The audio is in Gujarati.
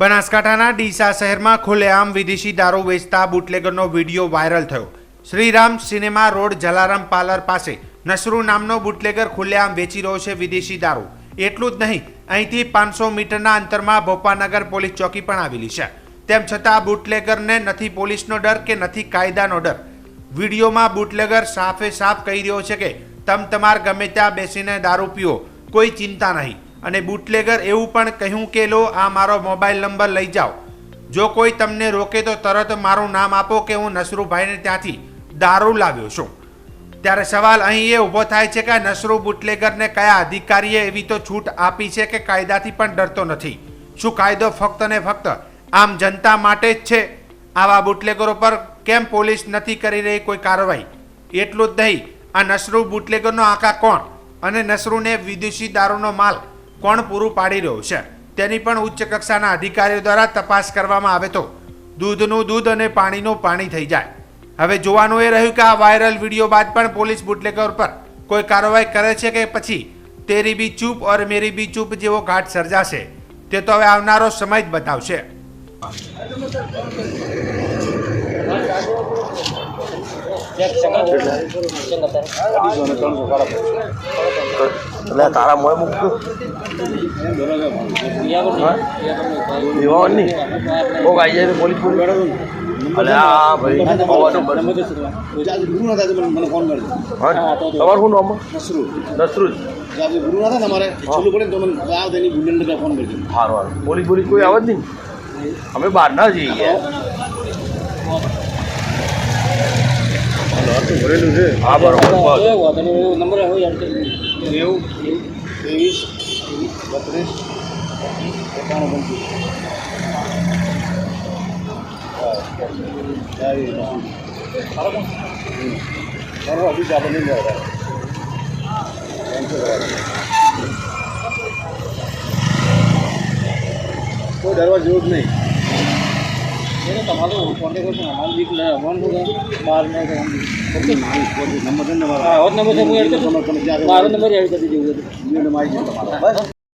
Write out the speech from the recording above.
બનાસકાંઠાના ડીસા શહેરમાં ખુલ્લેઆમ વિદેશી દારૂ વેચતા બુટલેગરનો વીડિયો વાયરલ થયો. Shriram cinema road, Jalaram parlour પાસે નસરુ નામનો બુટલેગર ખુલ્લેઆમ વેચી રહ્યો છે વિદેશી દારૂ. એટલું જ નહીં, અહીંથી પાંચસો મીટરના અંતરમાં ભોપાનગર પોલીસ ચોકી પણ આવેલી છે. તેમ છતાં બુટલેગરને નથી પોલીસનો ડર કે નથી કાયદાનો ડર. વિડીયોમાં બુટલેગર સાફે સાફ કહી રહ્યો છે કે, તમ તમાર ગમે ત્યાં બેસીને દારૂ પીઓ, કોઈ ચિંતા નહીં. અને બુટલેગર એવું પણ કહ્યું કે, લો, આ મારો મોબાઈલ નંબર લઈ જાઓ. જો કોઈ તમને રોકે તો તરત મારું નામ આપો કે હું નસરુભાઈને ત્યાંથી દારૂ લાવ્યો છું. ત્યારે સવાલ અહીં એ ઊભો થાય છે કે નસરુ બુટલેગરને કયા અધિકારીએ એવી તો છૂટ આપી છે કે કાયદાથી પણ ડરતો નથી? શું કાયદો ફક્ત ને ફક્ત આમ જનતા માટે જ છે? આવા બુટલેગરો પર કેમ પોલીસ નથી કરી રહી કોઈ કાર્યવાહી? એટલું જ નહીં, આ નસરુ બુટલેગરનો આકા કોણ? અને નસરુને વિદેશી દારૂનો માલ કોણ પૂરું પાડી રહ્યું છે? તેની પણ ઉચ્ચ કક્ષાના અધિકારીઓ દ્વારા તપાસ કરવામાં આવે તો દૂધનું દૂધ અને પાણીનું પાણી થઈ જાય. હવે જોવાનું એ રહ્યું કે આ વાયરલ વીડિયો બાદ પણ પોલીસ બુટલેગર પર કોઈ કાર્યવાહી કરે છે કે પછી તેરી બી ચૂપ ઓર મેરી બી ચૂપ જેવો ઘાટ સર્જાશે? તે તો હવે આવનારો સમય જ બતાવશે. એટલે તારા મોય મૂકતું દેવાનું કોક આવી જાય પોલીસ પોલીસ અલે, આ ભાઈ આવવાનું મને ફોન કરજો હા? તમારું શું નામ? નસરું નસરુજ. આજે ગુરુ ના ને અમારે છેલ્લું પડે તો મને આ તેની બુલેટ ફોન કરજો સારું સારું પોલીસ પોલીસ કોઈ આવે જ નહીં? અમે બહાર ના જઈએ ભરેલું છે? હા બરોબર. નંબર નેવું ત્રેવીસ બત્રીસ એકાણું પંચવીસ બરોબર ઓફિસ આપણે નહીં કોઈ ડરવા જેવું જ નહીં. તમારો કોન્ટેક્ટ કરશો અમારું બીક અમારું બહાર નંબર ને નંબર હું. તમે- મારો નંબર એડ કરી દેવો માહિતી તમારા. બસ.